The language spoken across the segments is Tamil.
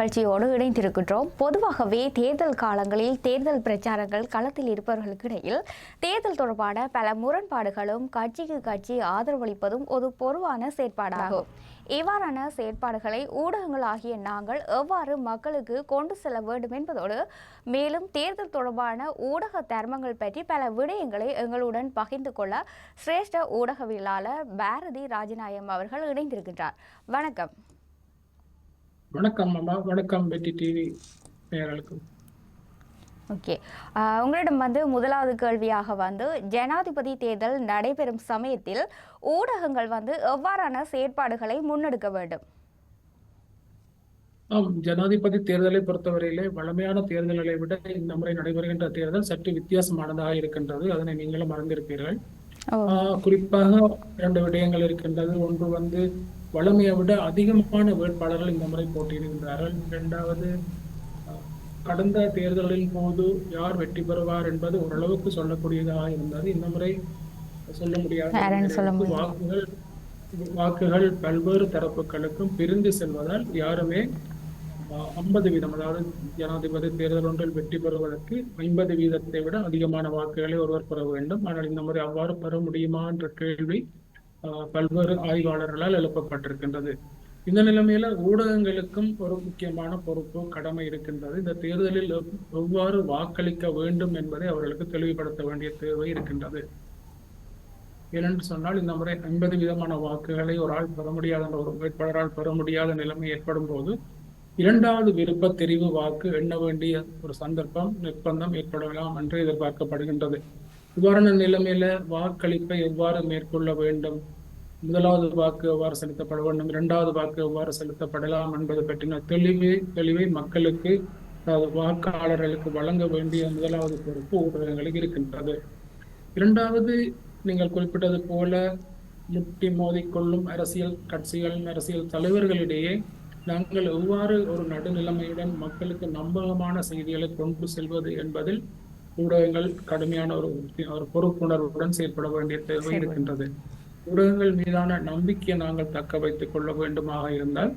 நிகழ்ச்சியோடு இணைந்திருக்கின்றோம். பொதுவாகவே தேர்தல் காலங்களில் தேர்தல் பிரச்சாரங்கள் களத்தில் இருப்பவர்களுக்கு இடையில் தேர்தல் தொடர்பான பல முரண்பாடுகளும் கட்சிக்கு கட்சி ஆதரவளிப்பதும் ஒரு பொதுவான செயற்பாடாகும். இவ்வாறான செயற்பாடுகளை ஊடகங்கள் ஆகிய நாங்கள் எவ்வாறு மக்களுக்கு கொண்டு செல்ல வேண்டும் என்பதோடு மேலும் தேர்தல் தொடர்பான ஊடக தர்மங்கள் பற்றி பல விடயங்களை எங்களுடன் பகிர்ந்து கொள்ள சிரேஷ்ட ஊடகவியலாளர் பாரதி ராஜநாயகம் அவர்கள் இணைந்திருக்கின்றார். வணக்கம். வணக்கம் அம்மா வணக்கம் வெட்டி டிவி நேயர்களுக்கு. ஓகே. உங்களிடம் வந்து முதலாவது கேள்வியாக வந்து ஜனாதிபதி தேர்தல் நடைபெறும் சமயத்தில் ஊடகங்கள் வந்து எவ்வாறான செயற்பாடுகளை முன்னெடுக்க வேண்டும்? ஆம் ஜனாதிபதி தேர்தலை பொறுத்தவரையிலே வழமையான தேர்தல்களை விட இந்த முறை நடைபெறுகின்ற தேர்தல் சற்று வித்தியாசமானதாக இருக்கின்றது. அதனை நீங்களும். ஆஹ் குறிப்பாக இரண்டு விடயங்கள் இருக்கின்றது. ஒன்று வந்து வழமையை விட அதிகமான வேட்பாளர்கள் இந்த முறை போட்டியிடுகின்றார்கள். இரண்டாவது கடந்த தேர்தலின் போது யார் வெற்றி பெறுவார் என்பது ஓரளவுக்கு சொல்லக்கூடியதாக இருந்தது. இந்த முறை சொல்ல முடியாத. வாக்குகள் வாக்குகள் பல்வேறு தரப்புகளுக்கும் பிரிந்து செல்வதால் யாருமே ஐம்பது வீதம் அதாவது ஜனாதிபதி தேர்தல் ஒன்றில் வெற்றி பெறுவதற்கு ஐம்பது வீதத்தை விட அதிகமான வாக்குகளை ஒருவர் பெற வேண்டும். ஆனால் இந்த முறை அவ்வாறு பெற முடியுமா என்ற கேள்வி பல்வேறு ஆய்வாளர்களால் எழுப்பப்பட்டிருக்கின்றது. இந்த நிலைமையில ஊடகங்களுக்கும் ஒரு முக்கியமான பொறுப்பு கடமை இருக்கின்றது. இந்த தேர்தலில் எவ்வாறு வாக்களிக்க வேண்டும் என்பதை அவர்களுக்கு தெளிவுபடுத்த வேண்டிய தேவை இருக்கின்றது. ஏனென்று சொன்னால் இந்த முறை ஐம்பது விதமான வாக்குகளை ஒரு ஆள் பெற முடியாத ஒரு வேட்பாளரால் பெற முடியாத நிலைமை ஏற்படும் போது இரண்டாவது விருப்ப தெரிவு வாக்கு எண்ண வேண்டிய ஒரு சந்தர்ப்பம் நிர்பந்தம் ஏற்படலாம் என்று எதிர்பார்க்கப்படுகின்றது. இவ்வாறான நிலைமையில வாக்களிப்பை எவ்வாறு மேற்கொள்ள வேண்டும்? முதலாவது வாக்கு எவ்வாறு செலுத்தப்பட வேண்டும்? இரண்டாவது வாக்கு எவ்வாறு செலுத்தப்படலாம் என்பது பற்றின தெளிவு தெளிவை மக்களுக்கு வாக்காளர்களுக்கு வழங்க வேண்டிய முதலாவது பொறுப்பு ஊடகங்களுக்கு இருக்கின்றது. இரண்டாவது நீங்கள் குறிப்பிட்டது போல முட்டி மோதிக்கொள்ளும் அரசியல் கட்சிகள் அரசியல் தலைவர்களிடையே நாங்கள் எவ்வாறு ஒரு நடுநிலைமையுடன் மக்களுக்கு நம்பகமான செய்திகளை கொண்டு செல்வது என்பதில் ஊடகங்கள் கடுமையான ஒரு ஒரு பொறுப்புணர்வுடன் செயல்பட வேண்டிய தேவை இருக்கின்றது. ஊடகங்கள் மீதான நம்பிக்கையை நாங்கள் தக்க வைத்துக் கொள்ள வேண்டுமாக இருந்தால்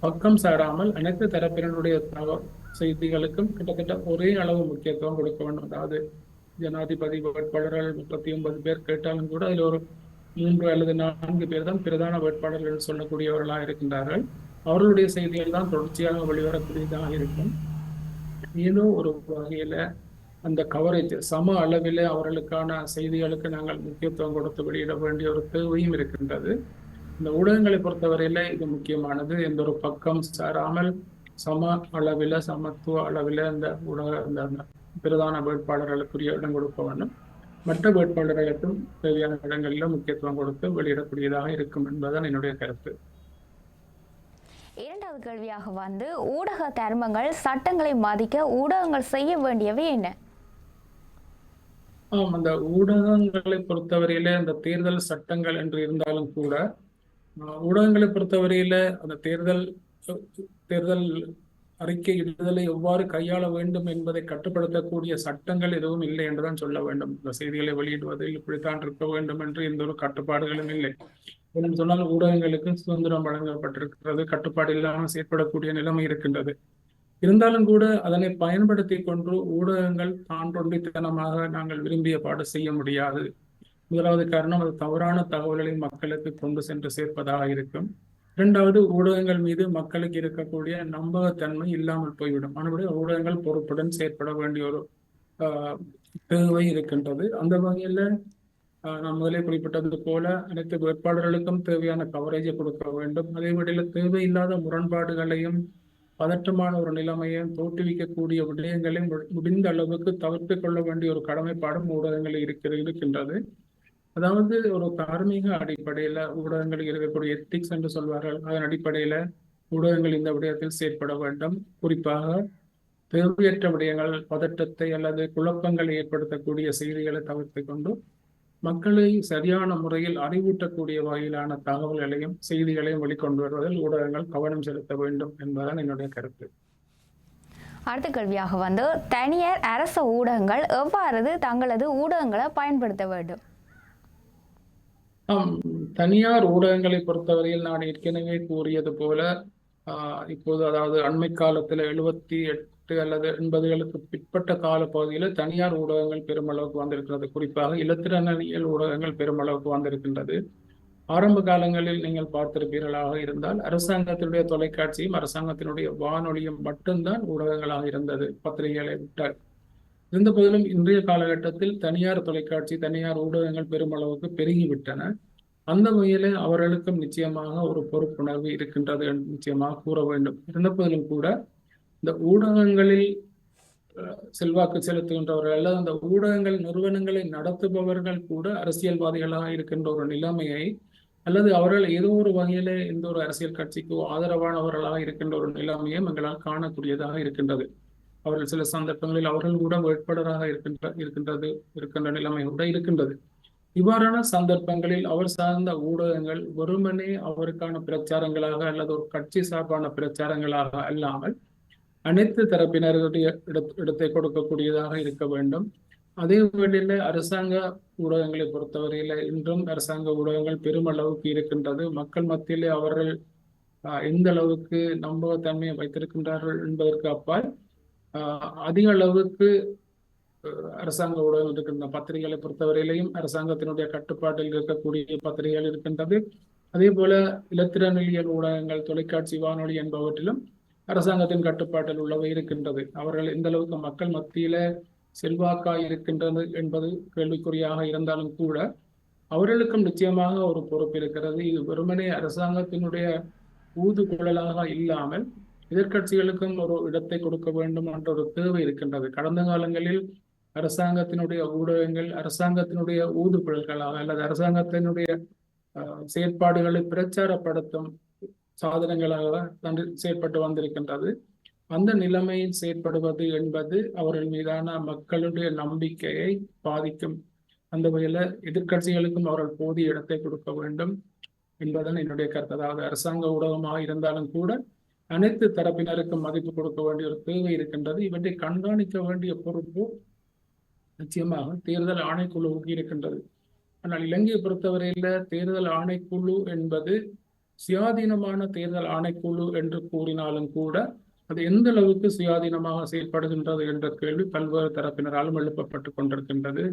பக்கம் சாராமல் அனைத்து தரப்பினருடைய தக- செய்திகளுக்கும் கிட்டத்தட்ட ஒரே அளவு முக்கியத்துவம் கொடுக்க வேண்டும். அதாவது ஜனாதிபதி வேட்பாளர்கள் முப்பத்தி ஒன்பது பேர் கேட்டாலும் கூட அதில் ஒரு மூன்று அல்லது நான்கு பேர் தான் பிரதான வேட்பாளர்கள் சொல்லக்கூடியவர்களாக இருக்கின்றார்கள். அவர்களுடைய செய்திகள் தான் தொடர்ச்சியாக வெளிவரக்கூடியதாக இருக்கும். ஏதோ ஒரு வகையில அந்த கவரேஜ் சம அளவிலே அவர்களுக்கான செய்திகளுக்கு நாங்கள் முக்கியத்துவம் கொடுத்து வெளியிட வேண்டிய ஒரு தேவையும் இருக்கின்றது. இந்த ஊடகங்களை பொறுத்தவரையில இது முக்கியமானது. எந்த ஒரு பக்கம் சாராமல் சம அளவில சமத்துவ அளவில் இந்த ஊடக அந்த பிரதான வேட்பாளர்களுக்குரிய இடம் கொடுக்க வேண்டும். மற்ற வேட்பாளர்களுக்கும் தேவையான இடங்களில் முக்கியத்துவம் கொடுத்து வெளியிடக்கூடியதாக இருக்கும் என்பதுதான் என்னுடைய கருத்து. இரண்டாவது கேள்வியாக வந்து ஊடக தர்மங்கள் சட்டங்களை மதிக்க ஊடகங்கள் செய்ய வேண்டியவை என்ன? ஆம் அந்த ஊடகங்களை பொறுத்தவரையில அந்த தேர்தல் சட்டங்கள் என்று இருந்தாலும் கூட ஊடகங்களை பொறுத்தவரையில அந்த தேர்தல் தேர்தல் அறிக்கை இடுதலை எவ்வாறு கையாள வேண்டும் என்பதை கட்டுப்படுத்தக்கூடிய சட்டங்கள் எதுவும் இல்லை என்றுதான் சொல்ல வேண்டும். இந்த செய்திகளை வெளியிடுவதில் இப்படித்தான் இருக்க வேண்டும் என்று எந்த ஒரு கட்டுப்பாடுகளும் இல்லை. என்று சொன்னால் ஊடகங்களுக்கு சுதந்திரம் வழங்கப்பட்டிருக்கிறது கட்டுப்பாடு இல்லாமல் செயற்படக்கூடிய நிலைமை இருக்கின்றது. இருந்தாலும் கூட அதனை பயன்படுத்தி கொண்டு ஊடகங்கள் தான் தொண்டித்தனமாக நாங்கள் விரும்பிய பாடு செய்ய முடியாது. முதலாவது காரணம் அது தவறான தகவல்களை மக்களுக்கு கொண்டு சென்று சேர்ப்பதாக இருக்கும். இரண்டாவது ஊடகங்கள் மீது மக்களுக்கு இருக்கக்கூடிய நம்பகத்தன்மை இல்லாமல் போய்விடும். ஆனால் ஊடகங்கள் பொறுப்புடன் செயற்பட வேண்டிய ஒரு ஆஹ், தேவை இருக்கின்றது. அந்த வகையில ஆஹ், நான் முதலே குறிப்பிட்டது போல அனைத்து வேட்பாளர்களுக்கும் தேவையான கவரேஜை கொடுக்க வேண்டும். அதே வேளையில தேவையில்லாத முரண்பாடுகளையும் பதற்றமான ஒரு நிலைமையும் தோற்றுவிக்கக்கூடிய விடயங்களை மு- முடிந்த அளவுக்கு தவிர்த்து கொள்ள வேண்டிய ஒரு கடமைப்பாடும் ஊடகங்கள் இருக்கிற இருக்கின்றது. அதாவது ஒரு தார்மீக அடிப்படையில ஊடகங்கள் இருக்கக்கூடிய எத்திக்ஸ் என்று சொல்வார்கள். அதன் அடிப்படையில ஊடகங்கள் இந்த விடயத்தில் செயற்பட வேண்டும். குறிப்பாக தேவையற்ற விடயங்கள் பதற்றத்தை அல்லது குழப்பங்களை ஏற்படுத்தக்கூடிய செய்திகளை தவிர்த்து கொண்டு மக்களை சரியான முறையில் அறிவூட்டக்கூடிய வகையிலான தகவல்களையும் செய்திகளையும் வெளிக்கொண்டு வருவதில் ஊடகங்கள் கவனம் செலுத்த வேண்டும் என்பதுதான் என்னுடைய கருத்து. அடுத்த கேள்வியாக வந்து தனியார் அரச ஊடகங்கள் எவ்வாறு தங்களது ஊடகங்களை பயன்படுத்த வேண்டும்? தனியார் ஊடகங்களை பொறுத்தவரையில் நான் ஏற்கனவே கூறியது போல ஆஹ் இப்போது அதாவது அண்மை காலத்துல எழுபத்தி எட்டு அல்லது எண்பதுகளுக்கு பிற்பட்ட கால பகுதியில் தனியார் ஊடகங்கள் பெருமளவுக்கு வந்திருக்கிறது. குறிப்பாக இலத்திரனியல் ஊடகங்கள் பெருமளவுக்கு வந்திருக்கின்றது. ஆரம்ப காலங்களில் நீங்கள் பார்த்திருப்பீர்களாக இருந்தால் அரசாங்கத்தினுடைய தொலைக்காட்சியும் அரசாங்கத்தினுடைய வானொலியும் மட்டும்தான் ஊடகங்களாக இருந்தது. பத்திரிகைகளை விட்டால். இருந்த போதிலும் இன்றைய காலகட்டத்தில் தனியார் தொலைக்காட்சி தனியார் ஊடகங்கள் பெருமளவுக்கு பெருகிவிட்டன. அந்த வகையிலே அவர்களுக்கும் நிச்சயமாக ஒரு பொறுப்புணர்வு இருக்கின்றது என்று நிச்சயமாக கூற வேண்டும். இருந்த போதிலும் கூட இந்த ஊடகங்களில் செல்வாக்கு செலுத்துகின்றவர்கள் அல்லது அந்த ஊடகங்கள் நிறுவனங்களை நடத்துபவர்கள் கூட அரசியல்வாதிகளாக இருக்கின்ற ஒரு நிலைமையை அல்லது அவர்கள் ஏதோ ஒரு வகையில இந்த ஒரு அரசியல் கட்சிக்கு ஆதரவானவர்களாக இருக்கின்ற ஒரு நிலைமையை எங்களால் காணக்கூடியதாக இருக்கின்றது. அவர்கள் சில சந்தர்ப்பங்களில் அவர்கள் கூட வேட்பாளராக இருக்கின்ற இருக்கின்றது இருக்கின்ற நிலைமை கூட இருக்கின்றது. இவ்வாறான சந்தர்ப்பங்களில் அவர் சார்ந்த ஊடகங்கள் வெறுமனே அவருக்கான பிரச்சாரங்களாக அல்லது ஒரு கட்சி சார்பான பிரச்சாரங்களாக அல்லாமல் அனைத்து தரப்பினர்களுடைய இடத்- இடத்தை கொடுக்கக்கூடியதாக இருக்க வேண்டும். அதே வேளையில் அரசாங்க ஊடகங்களை பொறுத்தவரையில இன்றும் அரசாங்க ஊடகங்கள் பெருமளவுக்கு இருக்கின்றது. மக்கள் மத்தியிலே அவர்கள் எந்த அளவுக்கு நம்பகத்தன்மையை வைத்திருக்கின்றார்கள் என்பதற்கு அப்பால் ஆஹ், அதிக அளவுக்கு அரசாங்க ஊடகம் இருக்கின்ற பத்திரிகைகளை பொறுத்தவரையிலையும் அரசாங்கத்தினுடைய கட்டுப்பாட்டில் இருக்கக்கூடிய பத்திரிகைகள் இருக்கின்றது. அதே போல இலத்திரனியல் ஊடகங்கள் தொலைக்காட்சி வானொலி என்பவற்றிலும் அரசாங்கத்தின் கட்டுப்பாட்டில் உள்ளவை இருக்கின்றது. அவர்கள் எந்த அளவுக்கு மக்கள் மத்தியில செல்வாக்கா இருக்கின்றது என்பது கேள்விக்குறியாக இருந்தாலும் கூட அவர்களுக்கும் நிச்சயமாக ஒரு பொறுப்பு இருக்கிறது. இது வெறுமனே அரசாங்கத்தினுடைய ஊதுகுழலாக இல்லாமல் எதிர்க்கட்சிகளுக்கும் ஒரு இடத்தை கொடுக்க வேண்டும் என்ற ஒரு தேவை இருக்கின்றது. கடந்த காலங்களில் அரசாங்கத்தினுடைய ஊடகங்கள் அரசாங்கத்தினுடைய ஊதுகுழல்களாக அல்லது அரசாங்கத்தினுடைய அஹ், செயற்பாடுகளை பிரச்சாரப்படுத்தும் சாதனங்களாக தான் செயற்பட்டு வந்திருக்கின்றது. அந்த நிலைமையில் செயற்படுவது என்பது அவர்கள் மீதான மக்களுடைய நம்பிக்கையை பாதிக்கும். அந்த வகையில எதிர்கட்சிகளுக்கும் அவர்கள் போதிய இடத்தை கொடுக்க வேண்டும் என்பதன் என்னுடைய கருத்து. அதாவது அரசாங்க ஊடகமாக இருந்தாலும் கூட அனைத்து தரப்பினருக்கும் மதிப்பு கொடுக்க வேண்டிய ஒரு தேவை இருக்கின்றது. இவற்றை கண்காணிக்க வேண்டிய பொறுப்பு நிச்சயமாக தேர்தல் ஆணைக்குழுவுக்கு இருக்கின்றது. ஆனால் இலங்கையை பொறுத்தவரையில தேர்தல் ஆணைக்குழு என்பது சுயாதீனமான தேர்தல் ஆணைக்குழு என்று கூறினாலும் கூட அது எந்த அளவுக்கு சுயாதீனமாக செயல்படுகின்றது என்ற கேள்வி பல்வேறு தரப்பினராலும் எழுப்பப்பட்டு கொண்டிருக்கின்றது.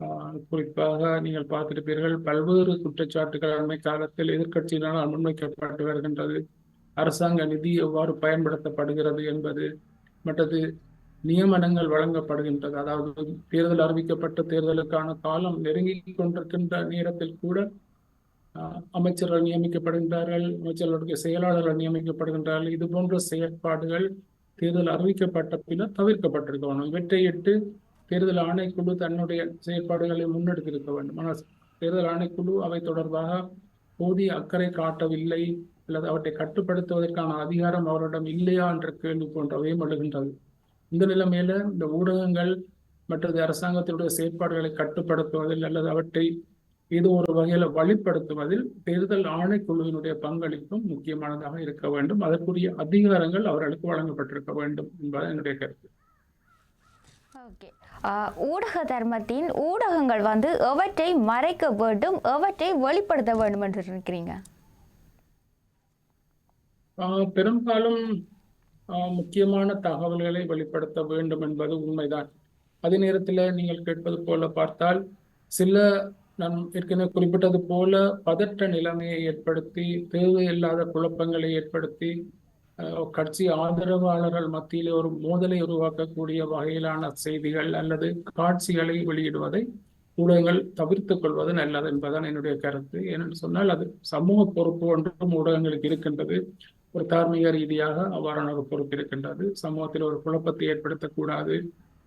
ஆஹ் குறிப்பாக நீங்கள் பார்த்திருப்பீர்கள் பல்வேறு குற்றச்சாட்டுகள் அண்மை காலத்தில் எதிர்கட்சியினால் முன்வைக்கப்பட்டு வருகின்றது. அரசாங்க நிதி எவ்வாறு பயன்படுத்தப்படுகிறது என்பது மற்றது நியமனங்கள் வழங்கப்படுகின்றது. அதாவது தேர்தல் அறிவிக்கப்பட்ட தேர்தலுக்கான காலம் நெருங்கி கொண்டிருக்கின்ற நேரத்தில் கூட அமைச்சர்கள் நியமிக்கப்படுகின்றார்கள் அமைச்சர்களுடைய செயலாளர்கள் நியமிக்கப்படுகின்றார்கள். இது போன்ற செயற்பாடுகள் தேர்தல் அறிவிக்கப்பட்ட பின்னர் தவிர்க்கப்பட்டிருக்க வேண்டும் இவற்றையிட்டு தேர்தல் ஆணைக்குழு தன்னுடைய செயற்பாடுகளை முன்னெடுத்திருக்க வேண்டும். ஆனால் தேர்தல் ஆணைக்குழு அவை தொடர்பாக போதிய அக்கறை காட்டவில்லை. அல்லது அவற்றை கட்டுப்படுத்துவதற்கான அதிகாரம் அவரிடம் இல்லையா என்ற கேள்வி போன்றவையும் எழுகின்றது. இந்த நிலைமையில இந்த ஊடகங்கள் மற்றது அரசாங்கத்தினுடைய செயற்பாடுகளை கட்டுப்படுத்துவதில் அல்லது அவற்றை ஏதோ ஒரு வகையில வழிப்படுத்துவதில் தேர்தல் ஆணைக்குழுவினுடைய பங்களிப்பும் முக்கியமானதாக இருக்க வேண்டும். அதற்குரிய அதிகாரங்கள் அவர்களுக்கு வழங்கப்பட்டிருக்க வேண்டும் என்பது என்னுடைய கருத்து. ஓகே. ஊடக தர்மத்தின் ஊடகங்கள் வந்து எவற்றை மறைக்க வேண்டும் எவற்றை வெளிப்படுத்த வேண்டும் என்று நினைக்கிறீங்க? ஆஹ் பெரும்பாலும் முக்கியமான தகவல்களை வெளிப்படுத்த வேண்டும் என்பது உண்மைதான். அதே நேரத்தில் நீங்கள் கேட்பது போல பார்த்தால் சில நம் ஏற்கனவே குறிப்பிட்டது போல பதற்ற நிலைமையை ஏற்படுத்தி தேவையில்லாத குழப்பங்களை ஏற்படுத்தி கட்சி ஆதரவாளர்கள் மத்தியிலே ஒரு மோதலை உருவாக்கக்கூடிய வகையிலான செய்திகள் அல்லது காட்சிகளை வெளியிடுவதை ஊடகங்கள் தவிர்த்துக் கொள்வது நல்லது என்பதுதான் என்னுடைய கருத்து. ஏனென்று சொன்னால் அது சமூக பொறுப்பு ஒன்றும் ஊடகங்களுக்கு இருக்கின்றது. ஒரு தார்மீக ரீதியாக அவ்வாறான ஒரு பொறுப்பு இருக்கின்றது. சமூகத்தில் ஒரு குழப்பத்தை ஏற்படுத்தக்கூடாது.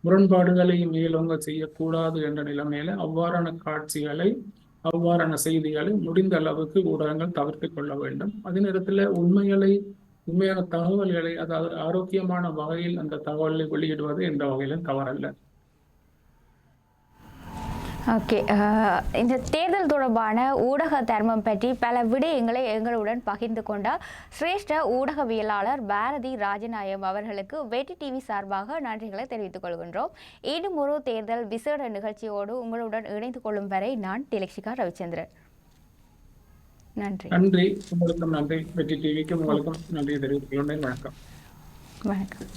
முரண்பாடுகளை மேலோங்க செய்யக்கூடாது என்ற நிலைமையில அவ்வாறான காட்சிகளை அவ்வாறான செய்திகளை முடிந்த அளவுக்கு ஊடகங்கள் தவிர்த்து கொள்ள வேண்டும். அதே நேரத்தில் உண்மைகளை உண்மையான தகவல்களை அதாவது ஆரோக்கியமான வகையில் அந்த தகவலை வெளியிடுவது எந்த வகையிலும் தவறல்ல. ஓகே இந்த தேர்தல் தொடர்பான ஊடக தர்மம் பற்றி பல விடயங்களை எங்களுடன் பகிர்ந்து கொண்ட சிரேஷ்ட ஊடகவியலாளர் பாரதி ராஜநாயம் அவர்களுக்கு வெற்றி டிவி சார்பாக நன்றிகளை தெரிவித்துக் கொள்கின்றோம். இன்னும் ஒரு தேர்தல் விசேட நிகழ்ச்சியோடு உங்களுடன் இணைந்து கொள்ளும் வரை நான் டிலக்ஷிகா ரவிச்சந்திரன். நன்றி. நன்றி. உங்களுக்கும் நன்றி. வெற்றி டிவிக்கும் உங்களுக்கும் நன்றி தெரிவித்துக் கொண்டேன் வணக்கம். வணக்கம்.